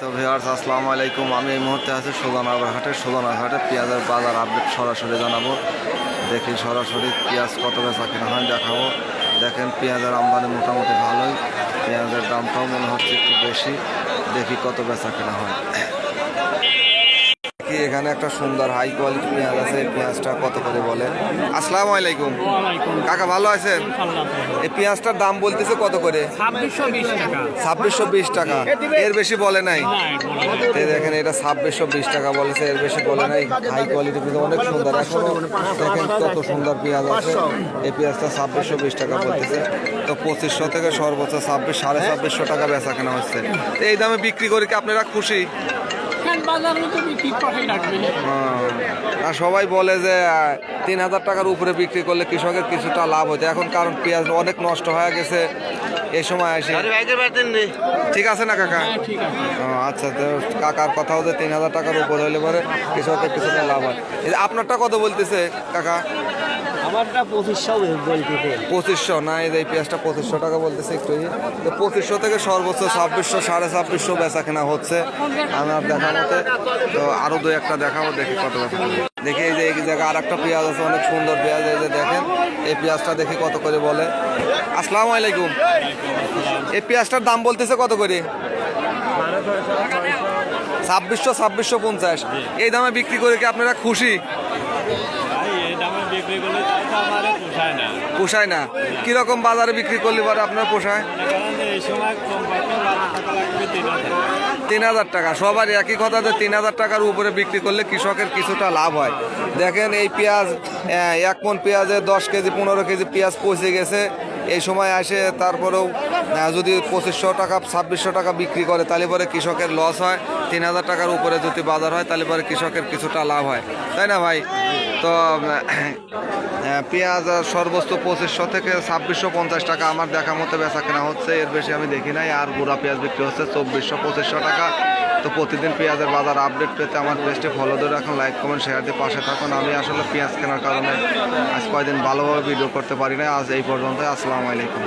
তো ভিউয়ার্স, আসসালামু আলাইকুম। আমি এই মুহূর্তে আছি সোদানাগর হাটে। পেঁয়াজের বাজার আপডেট সরাসরি জানাব। দেখি সরাসরি পেঁয়াজ কত বেচা কেনা হয়, দেখাবো। দেখেন, পেঁয়াজের আমদানি মোটামুটি ভালোই। পেঁয়াজের দামটাও মনে হচ্ছে একটু বেশি। দেখি কত বেচা কেনা হয়। কি এখানে একটা সুন্দর হাই কোয়ালিটি পেঁয়াজ আছে এই পেঁয়াজটা কত করে বলে? আসসালামু আলাইকুম। কাকা ভালো আছেন? এই পেঁয়াজটার দাম বলতেছে কত করে? ছাব্বিশশো বিশ টাকা। এর বেশি বলে নাই। দেখেন এটা ছাব্বিশশো বিশ টাকা বলেছে এর বেশি বলে নাই। হাই কোয়ালিটি কিন্তু অনেক সুন্দর। এখনও দেখেন কত সুন্দর পেঁয়াজ আছে। এই পেঁয়াজটা ছাব্বিশশো বিশ টাকা বলতেছে। তো পঁচিশশো থেকে সর্বোচ্চ ছাব্বিশ সাড়ে ছাব্বিশশো টাকা বেচা কেনা হচ্ছে এই দামে বিক্রি করে কি আপনারা খুশি? আহ, আর সবাই বলে যে তিন হাজার টাকার উপরে বিক্রি করলে কৃষকের কিছুটা লাভ হতো এখন কারণ পেঁয়াজ অনেক নষ্ট হয়ে গেছে। এই সময় আসে ঠিক আছে না কাকা? হ্যাঁ ঠিক আছে। ও, আচ্ছা তো কাকার কথা হচ্ছে তিন হাজার টাকার উপর হইলে পরে কৃষকের কিছুটা লাভ হয়। আপনারটা কত বলতেছে কাকা? আমারটা পঁচিশশো পঁচিশশো না এই যে এই পেঁয়াজটা পঁচিশশো টাকা বলতেছে একটু। তো পঁচিশশো থেকে সর্বোচ্চ ছাব্বিশশো সাড়ে ছাব্বিশশো বেচা কেনা হচ্ছে। আমার দেখা মতে তো আরও দু একটা দেখাবো দেখি কত দেখি এই যে এই জায়গায় আর একটা পেঁয়াজ আছে অনেক সুন্দর পেঁয়াজ এই যে দেখেন এই পেঁয়াজটা দেখি কত করে বলে। আসসালামু আলাইকুম। এই পেঁয়াজটার দাম বলতেছে কত করে? ছাব্বিশশো ছাব্বিশশো পঞ্চাশ। এই দামে বিক্রি করে কি আপনারা খুশি? এই দামে বিক্রি করলে পোষায় না। কীরকম বাজারে বিক্রি করলে পরে আপনার পোষায়? তিন হাজার টাকা। সবার একই কথা যে তিন হাজার টাকার উপরে বিক্রি করলে কৃষকের কিছুটা লাভ হয়। দেখেন এই পেঁয়াজ এক মন পেঁয়াজে দশ কেজি পনেরো কেজি পেঁয়াজ পচে গেছে। এই সময় আসে, তারপরেও যদি পঁচিশশো টাকা, ছাব্বিশশো টাকা বিক্রি করে, তাহলে পরে কৃষকের লস হয়। তিন হাজার টাকার উপরে যদি বাজার হয়, তাহলে পরে কৃষকের কিছুটা লাভ হয়। তাই না ভাই? তো পেঁয়াজ সর্বোচ্চ পঁচিশশো থেকে ছাব্বিশশো পঞ্চাশ টাকা আমার দেখা মতো বেচা কেনা হচ্ছে। এর বেশি আমি দেখি নাই। আর গুঁড়া পেঁয়াজ বিক্রি হচ্ছে চব্বিশশো, পঁচিশশো টাকা। তো প্রতিদিন পেঁয়াজের বাজার আপডেট পেতে আমার পেজটি ফলো ধরে রাখুন লাইক কমেন্ট শেয়ার দিয়ে পাশে থাকুন। আমি আসলে পেঁয়াজ কেনার কারণে আজ কয়দিন ভালোভাবে ভিডিও করতে পারি না আজ এই পর্যন্ত আসসালামু আলাইকুম।